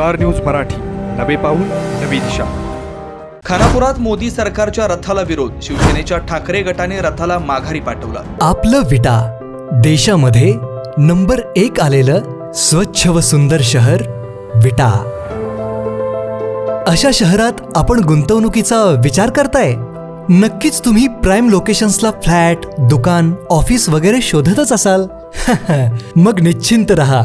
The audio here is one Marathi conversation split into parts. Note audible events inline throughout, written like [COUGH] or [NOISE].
Star news Marathi. नवे पाऊल नवी दिशा. खानापुरात मोदी सरकारच्या रथाला विरोध. शिवसेनेच्या ठाकरे गटाने रथाला माघारी पाठवला. आपलं विटा. देशामध्ये नंबर एक आलेलं स्वच्छ व सुंदर शहर विटा. अशा शहरात आपण गुंतवणुकीचा विचार करताय? नक्कीच तुम्ही प्राईम लोकेशन्सला फ्लॅट दुकान ऑफिस वगैरे शोधतच असाल. [LAUGHS] मग निश्चिंत रहा.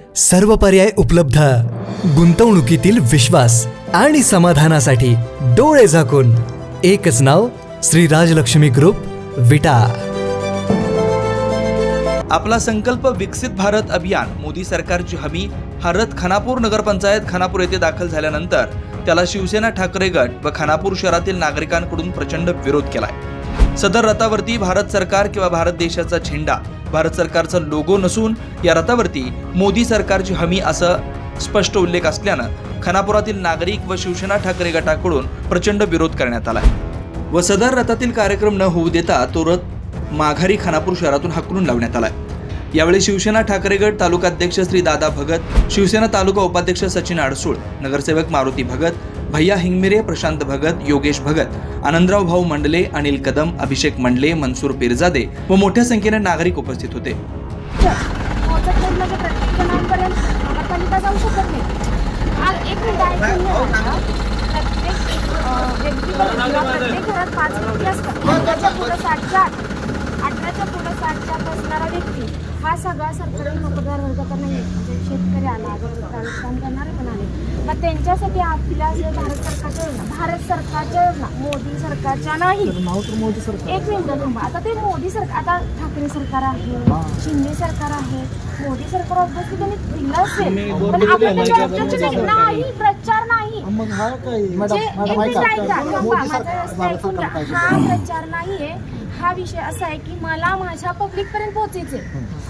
सर्व पर्याय उपलब्ध. गुंतवणुकीतील विश्वास आणि समाधानासाठी डोळे झाकून. एकच नाव श्री राजलक्ष्मी ग्रुप विटा. आपला संकल्प विकसित भारत अभियान मोदी सरकारची हमी हा रथ खानापूर नगरपंचायत खानापूर येथे दाखल झाल्यानंतर त्याला शिवसेना ठाकरे गट व खानापूर शहरातील नागरिकांकडून प्रचंड विरोध केलाय. सदर रथावरती भारत सरकार किंवा भारत देशाचा झेंडा भारत सरकारचा लोगो नसून या रथावरती मोदी सरकारची हमी असं स्पष्ट उल्लेख असल्यानं खानापुरातील नागरिक व शिवसेना ठाकरे गटाकडून प्रचंड विरोध करण्यात आला व सदर रथातील कार्यक्रम न होऊ देता तो रथ माघारी खानापूर शहरातून हाकलून लावण्यात आला यावेळी शिवसेना ठाकरे गट तालुकाध्यक्ष श्री दादा भगत शिवसेना तालुका उपाध्यक्ष सचिन अडसूळ नगरसेवक मारुती भगत भैया हिंगमिरे प्रशांत भगत योगेश भगत आनंदराव भाऊ मंडले अनिल कदम अभिषेक मंडले मनसूर पिरजादे व मोठ्या संख्येने नागरिक उपस्थित होते पोहोचत घरात पाच व्यक्ती असतात अठराच्या पुढं साठच्या अठराच्या पुढं साठच्या आत असणारा व्यक्ती हा सगळा सरकारी नोकरदार वर्ग तर नाही. म्हणजे शेतकरी आला काम करणारे पण आले मग त्यांच्यासाठी आपल्या जे भारत सरकारच्या योजना भारत सरकारच्या योजना मोदी सरकारच्या नाही. एक मिनिट थांबा. आता ते मोदी सरकार आता ठाकरे सरकार आहे शिंदे सरकार आहे मोदी सरकार ऑब्विसली त्यांनी दिलं असेल. पण आपण त्याच्या प्रचार नाही प्रचार नाही. हा प्रचार नाहीये. हा विषय असा आहे की मला माझ्या पब्लिक पर्यंत पोहोचायचे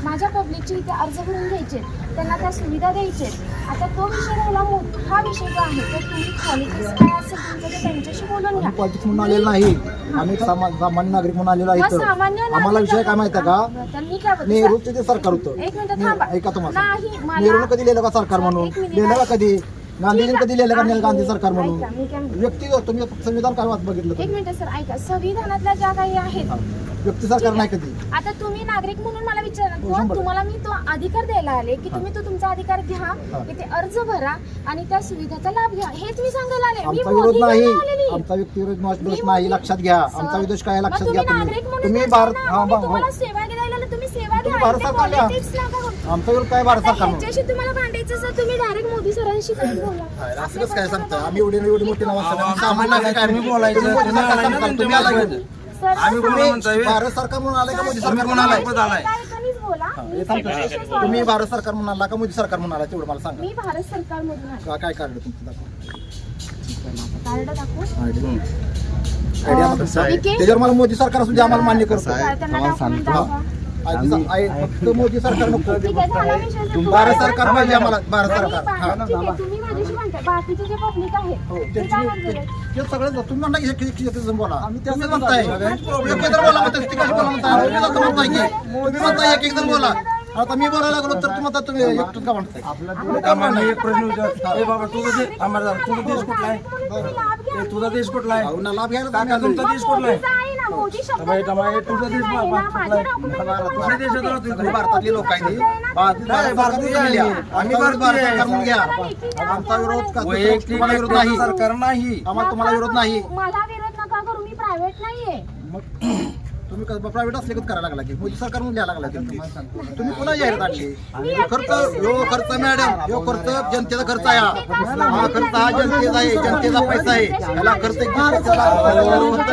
माझ्या पब्लिकचे इथे अर्ज भरून घ्यायचे त्यांना त्या सुविधा द्यायचे आता तो विषय राहिला मो- हा विषय जो आहे तो तुम्ही क्वालिटीज काय असेल तुमचं ते त्यांच्याशी बोलून घ्या. पॉलिटिक्स म्हणून आलेलं नाही. आम्ही सामा- सामान्य नागरिक म्हणून आलेलो आहे मग इथं. सामान्य आम्हाला नागरिक विषय काय माहिती आहे का? तर मी काय बोलते? नेहरूचं ते सरकार होतं. एक मिनिट ने- थांबा. ऐका तुम्हाला. नाही, मला- नेहरूनं कधी लिहिलं का सरकार सर, म्हणून? एक मिनिट लिहिलं का. कधी? गांधीजींनी ठीक कधी लिहिलं का आहे. गांधी सरकार म्हणून? ऐका, मी काय म्हणते. व्यक्ती तुम्ही संविधान काय वाच बघितलं एक तुम्ही? मिनिट सर ऐका. संविधानातल्या ज्या काही आहेत व्यक्ती सरकार नाही कधी. आता तुम्ही नागरिक म्हणून मला विचारा हो, कोण शंभर. तुम्हाला मी तो अधिकार द्यायला आले की तुम्ही तो तुमचा अधिकार घ्या इथे अर्ज भरा आणि त्या सुविधेचा लाभ घ्या. हेच मी सांगायला आले. मी आमचा विरोध मोदी नाही. घ्यायला आलेली. आमचा व्यक्तिविरोध मी विरोध नाही लक्षात घ्या. आमचा विरोध काय आहे मग लक्षात तुम्ही घ्या नागरिक तुम्ही म्हणून तुम्ही द्यायचं भारत हा तुम्हाला सेवा तुम्ही भारत सरकार विरोध काय भारत सरकार म्हणून तुम्हाला भांडायचं असेल तुम्ही डायरेक्ट मोदी सरांशी काय बोला? असं कसं काय सांगता आम्ही एवढी एवढी मोठी नाव असताना सामान्य नागरिक आहे. तुम्ही बोलायचं? तुम्ही सरकार- तुम्ही. सर भारत सरकार म्हणून आलाय का मोदी सरकार? म्हणून आलाय? काय बोला मी हे सांगतो. तुम्ही भारत सरकार म्हणून आला का मोदी सरकार म्हणून आला? तेवढं मला सांगा. मी भारत सरकारमधून आहे का- काय काढलं तुमचं? दाखवा. कार्ड दाखवू. आयडिया मला सांगा. विके? त्याच्यावर मला मोदी सरकार असू दे आम्हाला मान्य करतो. काय त्यांना document दाखवा. फक्त मोदी सरकार नको भारत सरकार पाहिजे आम्हाला भारत सरकार. हा. आहे हो, ते त्यांची- सगळं तुम्ही म्हणता की बोला. तुम्ही म्हणताय. एक एक जण बोला म्हणताय ती कशी बोला म्हणताय तुम्ही म्हणताय एक एक जण बोला. आता मी बोलायला लागलो तर तुम्ही म्हणता तुम्ही एकटं का म्हणताय. आम्हाला एक प्रश्न विचार. ए बाबा तुझा देश आम्हाला तुझा देश कुठला आहे? घ्या. ए, तुझा देश कुठला आहे? अहो, ना लाभ घ्यायला काका, तुमचा. देश कुठला आहे? मोदीचं आहे ना, मोदी शब्द बाई, बाई, तुम्हाला तुझा देश बा- कुठला आहे? तुम्हाला कुठल्या देशात राहतो भारतातली लोक आहे ती. भारत- नाही, भारत भारतीय सरकार आहे. म्हणून आम्ही भारत भारतीय सरकार म्हणून घ्या आहे. आमचा विरोध का वैयक्तिक तुम्हाला विरोध नाही. सरकार नाही. आम्हाला तुम्हाला विरोध नाही. मला विरोध नका करू. मी प्रायव्हेट नाहीये. मग प्रायव्हेट असले करायला लागला की. मोदी सरकार म्हणून घ्यायला लागला की. तुम्ही पुन्हा जाहीर आणली खर्च ह्यो खर्च मॅडम ह्यो खर्च जनतेचा खर्च आहे हा. खर्च हा जनतेचा आहे जनतेचा पैसा आहे. याला खर्च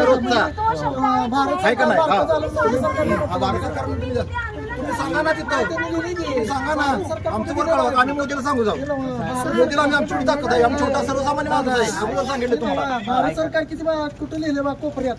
रोजचा. आहे. का नाही? हा. सांगा ना. तिथं. सांगा ना. आमचं बरं कळवा. आम्ही मोदीला सांगू जाऊ. मोदीला आम्ही आमची ताकद आहे आम्ही छोटा सर्वसामान्य माणूस आहे. अगोदर सांगितलं तुम्हाला. भारत सरकार किती बा- कुठे लिहिले बा कोपऱ्यात?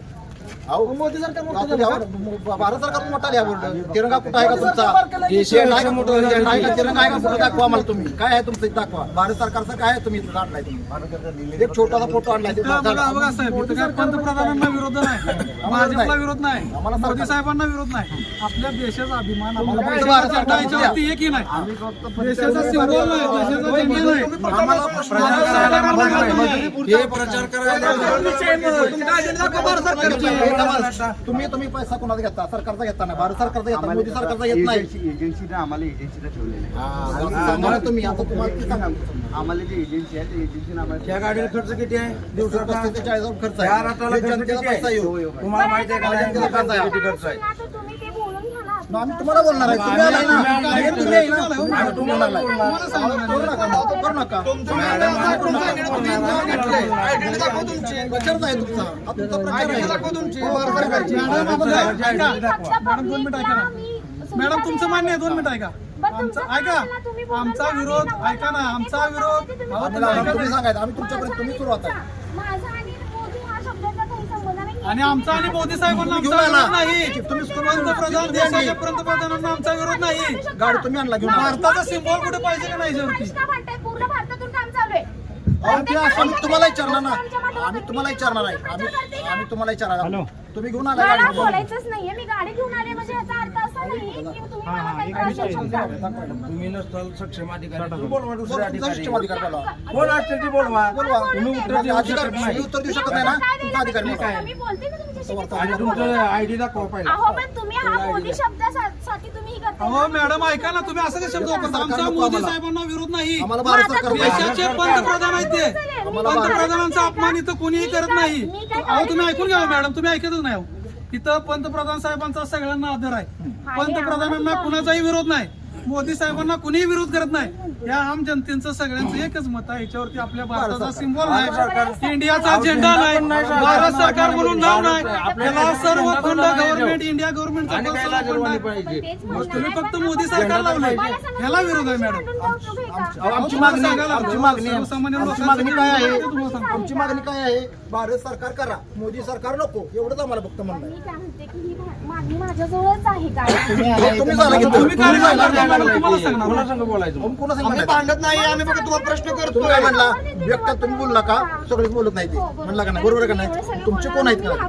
मोदी सरकार मोठं झालं? भारत सरकार मोठा लिहा तिरंगा कुठं आहे का तुमचा? देशी आहे का मोठं तिरंगा आहे का कुठं दाखवा मला तुम्ही? काय आहे तुमचं इथं दाखवा. भारत सरकारचं काय आहे तुम्ही इथं काढलाय तुम्ही? एक छोटासा फोटो आणलाय ते बघा झाला. बघा साहेब इथं काय पंतप्रधानांना विरोध नाही. भाजपला विरोध नाही. आम्हाला सरकार- मोदी साहेबांना विरोध नाही. आपल्या देशाचा अभिमान आम्हाला आपल्या फक्त भारत देशाचा झेंडा सरकार याच्यावरती एकही नाही. देशाचा सिंबल नाही देशाचा झेंडा नाही. आम्हाला प्रश्न हे प्रचार करायला तुम्ही तुम्ही पैसा कोणाचा घेता? सरकारचा घेता ना भारत सरकारचा घेता मोदी सरकारचा घेत नाही. एजन्सीने आम्हाला एजन्सीला ठेवलेलं आहे. हा, तुम्ही आता तुम्हाला. आम्हाला जे एजन्सी आहे त्या एजन्सीने आम्हाला त्या गाडीला खर्च किती आहे? ते चाळीस खर्च आहे. हे जनतेचा पैसा आहे? येऊ. तुम्हाला माहिती आहे का? जनतेचा खर्च आहे. आम्ही तुम्हाला बोलणार आहे. तुम्ही आलाय ना. तुम्ही आहे ना आम्ही तुम्हाला आलाय. करू नका नाव करू नका. प्रचारच आहे तुमचा. हा तुमचा प्रचार आहे. भारत सरकारची. मॅडम तुमचं मान्य आहे दोन मिनिटं ऐका. आमचा ऐका. आमचा विरोध ऐका ना. आमचा विरोध. अहो, तुम्ही आम्हाला ऐका तुम्ही. सांगायचं. आम्ही तुमच्यापर्यंत तुम्ही सुरुवात आहे माझा आणि मोदी हा शब्दाचा काही संबंध नाही आणि आमचा आणि मोदी साहेबांना आमचा विरोध. नाही. तुम्ही पंतप्रधान देशाच्या पंतप्रधानांना आमचा विरोध नाही. गाडी तुम्ही आणला घेऊन. भारताचा सिंबॉल कुठे पाहिजे का नाही? पूर्ण भारतातून काम चालू आहे. आम्ही तुम्हाला विचारणार ना. आम्ही तुम्हाला विचारणार आहे आम्ही आम्ही तुम्हाला विचारणार. तुम्ही घेऊन आला बोलायचंच नाहीये. मी गाडी घेऊन आले म्हणजे तुम्ही मला काही त्रास देऊ शकता. तुम्ही नसताल सक्षम अधिकारी तुम्ही बोलवा दुसरे अधिकारी सिस्टम अधिकार बोलावा. कोण असते ती बोलवा बोलवा. तुम्ही उत्तर देऊ शकत नाही मी उत्तर देऊ शकत नाही ना काय तुमचा अधिकार देणार बोलावा. तुम्ही? मी बोलते ना तुमच्याशी आणि तुमचं आयडी दाखवा पहिला अहो पण तुम्ही हा मोदी शब्दासाठी तुम्ही हे करताय अहो मॅडम ऐका ना तुम्ही असं शब्द वापरता आमचा मोदी साहेबांना विरोध नाही आम्हाला भारत सरकार देशाचे पंतप्रधान आहेत ते पंतप्रधानांचा अपमान इथं कोणीही करत नाही अहो तुम्ही ऐकून घ्या हो, मॅडम तुम्ही ऐकतच नाही इथं पंतप्रधान साहेबांचा सगळ्यांना आदर आहे. पंतप्रधानांना कुणाचाही विरोध नाही. मोदी साहेबांना कुणीही विरोध करत नाही. या आम जनतेचं सगळ्यांचं एकच मत आहे. याच्यावरती आपल्या भारताचा सिंबल नाही. इंडियाचा झेंडा नाही. भारत सरकार म्हणून नाव नाही. याला सर्व फंड गव्हर्नमेंट इंडिया मग तुम्ही फक्त मोदी सरकार लावलंय ह्याला विरोध आहे मॅडम. आमची मागणी आमची मागणी मागणी काय आहे? आमची मागणी काय आहे? भारत सरकार करा. मोदी सरकार नको. एवढंच आम्हाला फक्त म्हणणं आहे. मी काय म्हणते की ही भा- मागणी माझ्याजवळच आहे काय तुम्ही संग बोलायचं? आम्ही? भांडत नाही आम्ही फक्त तुम्हाला प्रश्न करतो काय म्हणला? व्यक्त तुम्ही बोलला का सगळेच बोलत नाही ते म्हणला का नाही? बरोबर का नाही? तुमचे कोण आहेत का?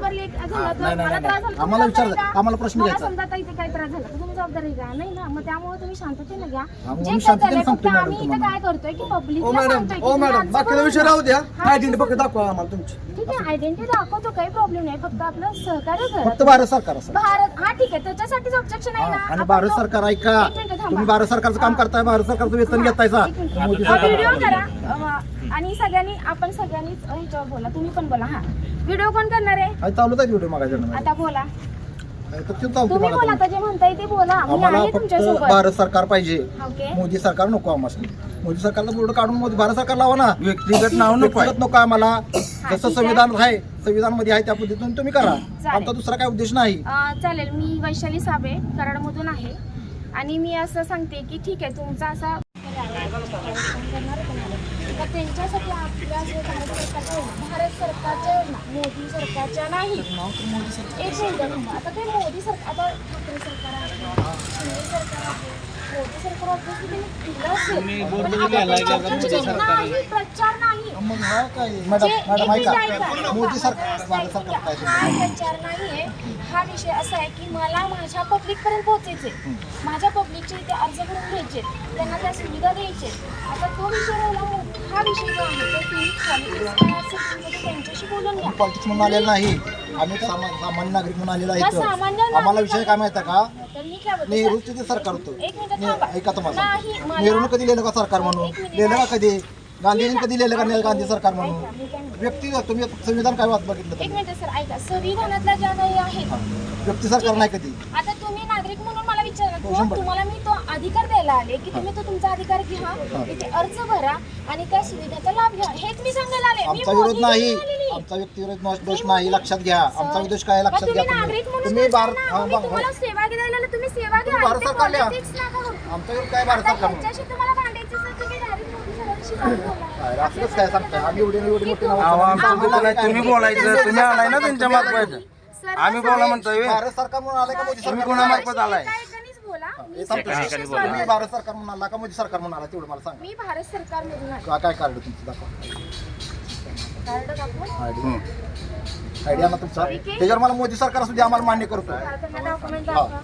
नाही, नाही, नाही. आम्हाला विचार- आम्हाला प्रश्न घ्यायचा. समजा आता इथे काही त्रास झाला तर तुम्ही जबाबदारी घ्या नाही ना? मग त्यामुळे तुम्ही शांततेने घ्या. आम्ही जे काही शांततेने झालंय सांगतो फक्त मॅडम आम्ही इथे तुम्हाला. काय करतोय की पब्लिक ओ मॅडम ओ मॅडम बाकीचा विषय राहू द्या. फक्त दाखवा आम्हाला तुमची. ठीक आहे आयडेंटिटी दाखवतो काही प्रॉब्लेम नाही. फक्त आपलं सहकार्य करा. फक्त भारत सरकार असं. भारत हा ठीक आहे. त्याच्यासाठीच ऑब्जेक्शन आहे ना. आणि आपण भारत तो- सरकार ऐका. एक मिनिट थांबा. तुम्ही भारत सरकारचं काम करताय भारत सरकारचं वेतन घेताय सा एक मिनिट. मोदी हा, सरकार. व्हिडिओ करा. अं, आणि सगळ्यांनी आपण सगळ्यांनीच ह्याच्यावर बोला. तुम्ही पण बोला हा. व्हिडिओ कोण करणार आहे? चालूच आहे व्हिडिओ मागायचा आता बोला. तुम्ही बोला आता जे म्हणताय ते बोला. मी आम्हाला आहे फक्त तुमच्यासोबत. भारत सरकार पाहिजे. ओके. मोदी सरकार नको आम्हाला. मोदी सरकारला बोर्ड काढून मोदी भारत सरकार लावा ना. व्यक्तिगत नाव नको आहे. नको आम्हाला जसं आहे. संविधान आहे संविधानमध्ये आहे त्या पद्धतीने तुम्ही करा. आमचा दुसरा काय उद्देश नाही. अं, चालेल. मी वैशाली साबळे कराडमधून आहे. आणि मी असं सांगते की ठीक आहे तुमचा असा त्यांच्यासाठी आपल्या जे भारत सरकारच्या योजना भारत सरकारच्या योजना मोदी सरकारच्या नाही. एक मिनिट. आता ते मोदी सरकार आता ठाकरे सरकार आहे शिंदे सरकार आहे मोदी सरकार obviously त्यांनी दिलं असेल. प्रचार नाही. प्रचार हा. मोदी सरकार भारत सरकार काय हा प्रचार नाहीये हा विषय असा आहे की मला माझ्या पब्लिक पर्यंत पोहोचायचे माझ्या पब्लिकचे इथे अर्ज करून घ्यायचे त्यांना त्या सुविधा द्यायचे आता तो विषय राहिला मग हा विषय जो आहे तो तुम्ही politics काय असेल तुमचं ते त्यांच्याशी बोलून घ्या पॉलिटिक्स म्हणून आलेलं नाही आम्ही सामा- सामान्य नागरिक म्हणून आलेलो आहे. आम्हाला विषय काय माहिती आहे का? तर मी काय बोलते? नेहरूचे ते सरकार होतं. एक मिनिट ने- थांबा. ऐका तुम्हाला नाही, सांगतो. मला- नेहरूनं कधी लिहिलं का सरकार म्हणून? एक मिनिट. लिहिलं का. कधी? गांधीजींनी कधी लिहिलं का नाही गांधी सरकार ऐका, म्हणून? मी काय म्हणते. व्यक्ती तुम्ही संविधान काय वाच बघितलं एक तुम्ही? मिनिट सर ऐका. संविधानातल्या ज्या काही आहेत व्यक्ती सरकार नाही कधी. आता तुम्ही नागरिक किंवा. तुम्हाला मी तो अधिकार द्यायला आले की तुम्ही तो तुमचा अधिकार घ्या इथे अर्ज भरा आणि त्या सुविधेचा लाभ घ्या. हेच मी सांगायला आले. मी आमचा विरोध मोदी नाही. आलेली. आमचा व्यक्तिगत दोष- दोष नाही. लक्षात घ्या. आमचा उद्देश काय आहे? मग लक्षात तुम्ही घ्या नागरिक तुम्ही म्हणून तुम्ही भारत बोलता ना, हा, मी बा- तुम्हाला सेवा द्यायला तुम्ही सेवा घ्या तुम्ही भारत ते सरकारला या. politics नका करू. आमच्या विरुद्ध काय भारत आता सरकार ह्यांच्याशी तुम्हाला भांडायचं असेल, तुम्ही direct मोदी सरांशी जाऊन बोला. असंच काय सांगताय? आम्ही एवढी एवढी मोठी नावं अहो, सांगतो. आमचं तुम्ही. बोलायचं. तुम्ही आलाय ना त्यांच्या मागवायचं सर्व आम्ही बोला म्हणतोय? भारत सरकार म्हणून आलाय का मोदी तुम्ही सरकार? कोणा म्हणून मार्फत आलाय? बोला. मी तुम्ही. भारत सरकार म्हणून आला का? मोदी सरकार म्हणून आला तेवढं मला सांगा. मी भारत सरकारमधून आहे का- काय कार्ड तुमचं दाखवा. कार्ड दाखवा. आयडिया ना तुमचा. त्याच्यावर मला मोदी सरकार सुद्धा आम्हाला मान्य करतो. डॉक्युमेंट हा दाखवा.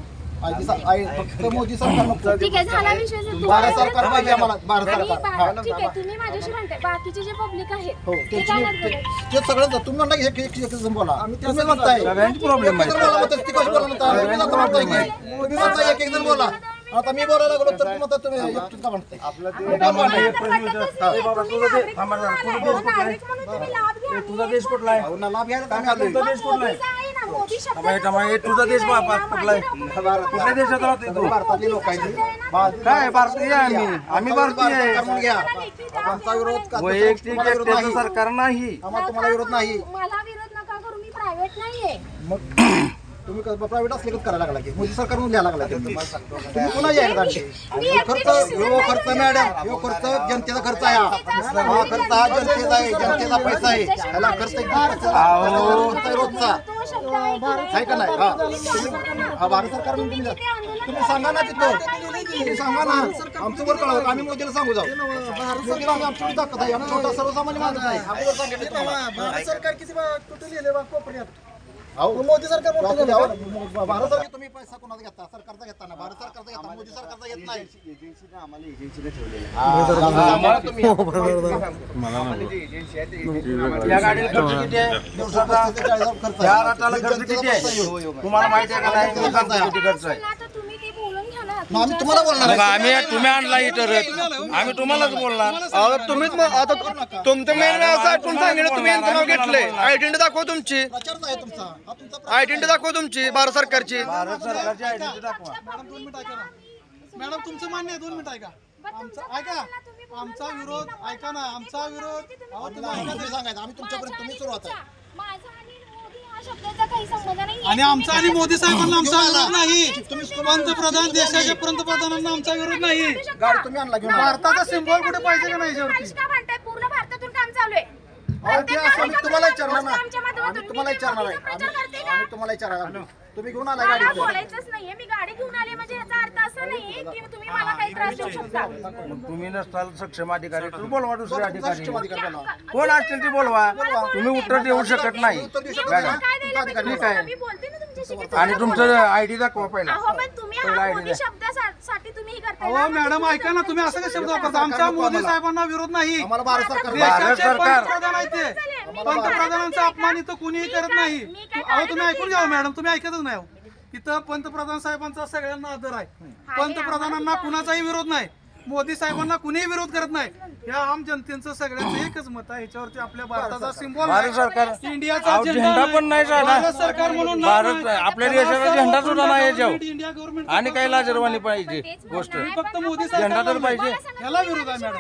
सा- फक्त मोदी सरकार नको ठीक आहे झाला विषय तुम्ही भारत सरकार पाहिजे आम्हाला भारत आणि सरकार बा- हा ठीक आहे तुम्ही माझ्याशी म्हणताय बाकीचे जे पब्लिक आहेत हो ते त्याची काय म्हणतात? ते सगळं तुम्ही म्हणता की एक एक एक जण बोला तुम्ही म्हणताय सगळ्यांची आहे. जण बोला म्हणतात, ती कशी बोला म्हणता? तुम्ही आता म्हणताय की तुम्ही म्हणताय एक एक जण बोला आता मी बोलायला लागलो तर तुम्ही म्हणता तुम्ही एकटूच का म्हणताय म्हणताय. हा. बाबा, तुम्ही तुझं ते- नागरिक थांबा जरा, म्हणून तुझं आलाय. देश कुठला आहे? नागरिक म्हणून तुम्ही लाभ घ्या. लाभ घ्यायला तर आम्ही आलोय. तुझा देश कुठला आहे तुझा देश कुठला कुठल्या देशात राहतोय तू? भारतातली लोक आहेत. काय भारतीय आहे आम्ही. आम्ही भारतीय आहे. आमचा विरोध का- वैयक्तिक एकट्याचं. सरकार नाही. आम्हाला तुम्हाला विरोध नाही. मला विरोध नका करू मी प्रायव्हेट नाहीये. मग तुम्ही प्रायव्हेट असले का करायला लागला की? मोदी सरकार म्हणून घ्यायला लागला तुम्ही पुन्हा आणली खर्च यो खर्च मॅडम यो खर्च जनतेचा खर्च आहे हा. खर्च हा जनतेचा आहे जनतेचा पैसा आहे. त्याला खर्च रोजचा. आहे का नाही? हा. तुम्ही हा भारत सरकार म्हणून तुम्ही तुम्ही सांगा ना तिथं. तुम्ही सांगा ना. आमचं वर आम्ही मोदीला सांगू जाऊ. मोदीला आम्ही आमची ताकद आहे. आम्ही छोटा सर्वसामान्य माणूस आहे. अगोदर सांगितलं तुम्हाला. भारत सरकार किती कुठे लिहिले बा कोपऱ्यात? मोदी सरकार भारत सरकार तुम्ही पैसा कोणाचा घेता? सरकारचा घेता ना? भारत सरकारचा घेता मोदी सरकारचा घेत नाही. एजन्सीनं आम्हाला एजन्सीला ठेवलेलं आहे. आम्हाला तुम्ही आम्हाला जी एजन्सी आहे ते एजन्सीनं आम्हाला. या गाडीला खर्च किती आहे? दिवसाचा खर्च या राटाला खर्च किती आहे? तुम्हाला माहिती आहे का नाही? खर्च आहे ना तर तुम्ही ते बोलून घ्या ना मग आम्ही तुम्हाला बोलणार मग आहे. आम्ही तुम्ही आणला इतर आम्ही तुम्हालाच बोलणार. तुम्हीच मग आता तुमचं मेन व्यवसाय आठवून सांगितलं तुम्ही यांचं नाव घेतलंय. आयडेंटिटी दाखवा तुमची. प्रचारच आहे तुमचा. हा तुमचा आयडेंटिटी दाखवा तुमची भारत सरकारची. भारत सरकारची आयडेंटिटी दाखवा. मॅडम दोन मिनिट ऐका ना. मॅडम तुमचं मान्य आहे दोन मिनिट ऐका. आमचा ऐका. आमचा विरोध ऐका ना आमचा विरोध अहो तुम्ही ऐका सांगायचं. आम्ही तुमच्यापर्यंत तुम्ही सुरुवात आहे. माझा आणि मोदी शब्दाचा काही संबंध नाही आणि आमचा आणि मोदी साहेबांना आमचा विरोध नाही. पंतप्रधान देशाच्या पंतप्रधानांना आमचा विरोध नाही. गाडी तुम्ही आणला घेऊन. भारताचा सिम्बॉल कुठे पाहिजे का नाही याच्यावरती का म्हणताय पूर्ण भारतातून काम चालू आहे. अहो, ते असं आम्ही तुम्हाला विचारणार ना आमच्या माध्यमातून आम्ही तुम्हाला विचारणार आहे मोदीचा प्रचार करते आम्ही का? आम्ही तुम्हाला विचारणार आहे. तुम्ही घेऊन आला मला गाडी बोलायचंच नाहीये मी गाडी घेऊन आले म्हणजे याचा अर्थ असा नाहीये की तुम्ही मला काही त्रास देऊ शकता मग तुम्ही नसताल सक्षम अधिकारी तुम्ही बोलवा दुसरे अधिकारी. कोण असतील ते बोलवा तुम्ही उत्तर देऊ शकत नाही उत्तर देऊ शकत मॅडम नाही. काय द्यायला अधिकारी पाहिजे? ठीक आहे. मी बोलते ना तुमच्याशी की आणि तुमचं बोलायचं. आयडी दाखवा पहिला अहो पण तुम्ही पहिला हा ID मोदी द्या. शब्दासाठी तुम्ही हे करताय अहो ना? मॅडम ऐका ना तुम्ही असं का शब्द वापरता आमच्या मोदी साहेबांना विरोध नाही आम्हाला भारत सरकार भारत देशाचे सरकार. पंतप्रधान आहेत ते पंतप्रधानांचा अपमान इथं कुणीही करत नाही. अहो तुम्ही ऐकून घ्या मॅडम तुम्ही ऐकतच नाही अहो. इथं पंतप्रधान साहेबांचा सगळ्यांना आदर आहे. पंतप्रधानांना कुणाचाही विरोध नाही. मोदी साहेबांना कुणीही विरोध करत नाही. या आम जनतेचं सगळ्यांचं एकच मत आहे. ह्याच्यावरती आपल्या भारताचा सिम्बॉल भारत सरकार इंडियाचा अहो, झेंडा पण नाही झाला. भारत सरकार म्हणून नाव भारत- नाही. आपल्या देशाचा झेंडा सुद्धा नाही याच्यावर. इंडिया गव्हर्नमेंट आणि काही लाजरवाणी पाहिजे गोष्ट. फक्त मोदी झेंडा तर पाहिजे. ह्याला विरोध आहे मॅडम?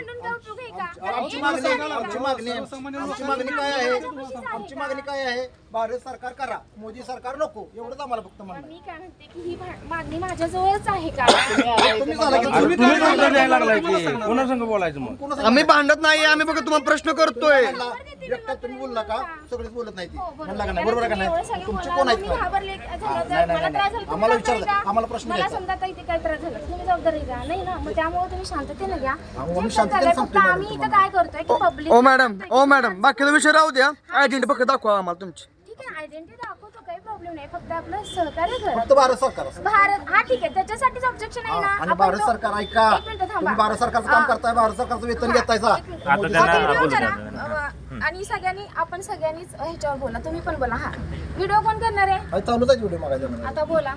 आमची मागणी आमची मागणी आमची मागणी काय आहे? आमची मागणी काय आहे? भारत सरकार करा. मोदी सरकार नको. एवढंच आम्हाला फक्त म्हणणं मी काय म्हणते की ही भा- मागणी माझ्याजवळच आहे का? आहे. तुम्ही झाला की? अरे तुम्ही उत्तर द्यायला लागलाय की? कोणा संग बोलायचं मग? आम्ही भांडत नाही आम्ही बघा तुम्हाला प्रश्न करतोय. एकटा तुम्ही बोलला का? सगळेच बोलत नाही ती. हो, बरोबर. म्हणला का नाही? बरोबर आहे का एवढं नाही? सगळं तुमचे बोलणार, कोण आहेत मी का? घाबरले झालं तर नाही, मला नाही, त्रास झाला, आम्हाला तुम्ही विचारलं, जबाबदारी आम्हाला घ्या. प्रश्न मला द्यायचा. समजा आता इथे काय त्रास झाला. तुम्ही जबाबदारी घ्या. नाही ना? मग त्यामुळे तुम्ही शांततेने घ्या. आम्ही जे शांततेने चाललंय फक्त सांगतोय मॅडम आम्ही इथं काय करतोय की पब्लिक ओ मॅडम ओ मॅडम बाकीचा विषय राहू द्या. आयडेंटिटी फक्त दाखवा आम्हाला तुमची. ठीक आहे आयडेंटिटी दाखवतो काही प्रॉब्लेम नाही. फक्त आपलं सहकार्य करा. फक्त भारत सरकार असं. भारत हा ठीक आहे. त्याच्यासाठीच ऑब्जेक्शन आहे ना. आणि आपण भारत तो- सरकार ऐका. एक मिनिट. थांबा. तुम्ही भारत सरकारचं काम हा. करताय भारत सरकारचं वेतन घेतायचा अं, आणि सगळ्यांनी आपण सगळ्यांनीच ह्याच्यावर बोला तुम्ही पण बोला हा. व्हिडिओ कोण करणार आहे? चालूच आहे व्हिडिओ मागायचा आता बोला.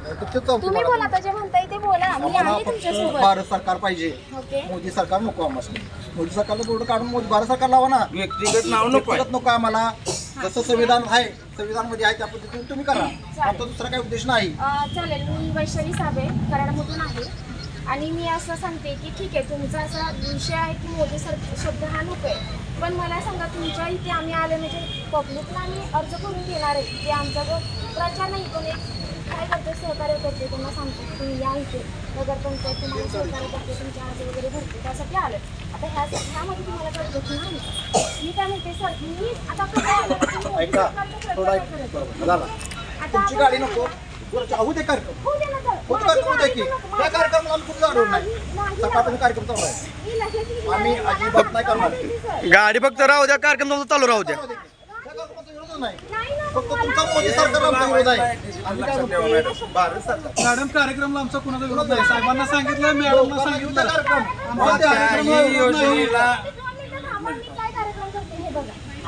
ते चालतं तुम्ही मला. बोला आता जे म्हणताय ते बोला. मी आम्हाला आहे फक्त तुमच्यासोबत. भारत सरकार पाहिजे. ओके. मोदी सरकार नको आम्हाला. मोदी सरकारला बोर्ड काढून मोदी भारत सरकार लावा ना. व्यक्तिगत नाव नको आहे. व्यक्तिगत नको आम्हाला. जसं संविधान आहे संविधानमध्ये आहे त्या पद्धतीने तुम्ही करा. आमचा दुसरा काही उद्देश नाही. अं, चालेल. मी वैशाली साबळे कराडमधून आहे. आणि मी असं सांगते की ठीक आहे तुमचा असा विषय आहे की मोदी सर शब्द हा नको आहे पण मला सांगा तुमच्या इथे आम्ही आले म्हणजे पब्लिकला आम्ही अर्ज करून देणार आहे. की आमचा जो प्रचार नाही पण एक काय करते सहकार्य करते त्यांना सांगतो तुम्ही या इथे. नगरपंचायत तुम्हाला सहकार्य करते तुमचे अर्ज वगैरे भरते त्यासाठी आले आता ह्या ह्यामध्ये तुम्हाला कळत नाही मी काय म्हणते सर मी आता कसं की. आता होऊ दे कार्यक्रम. होऊ दे की. त्या कार्यक्रमाला आम्ही कुठे जाणार नाही सकाळपासून. कार्यक्रम चालू आहे. आम्ही अजिबात नाही करणार. गाडी फक्त राहू द्या कार्यक्रम तुमचा चालू राहू द्या. फक्त मला- तुमचा मोदी सरकार आमचा विरोध आहे. आम्ही काय म्हणतो? भारत सरकार. मॅडम कार्यक्रमला आमचा कुणाचा विरोध नाही. साहेबांना सांगितलं त्या सांगितलं कार्यक्रम आमचा कार्यक्रमाला विरोध नाही. मी दोन मिनिटं थांबा, मी काय कार्यक्रम करते हे बघा. आणि तुम्हाला असं वाटतं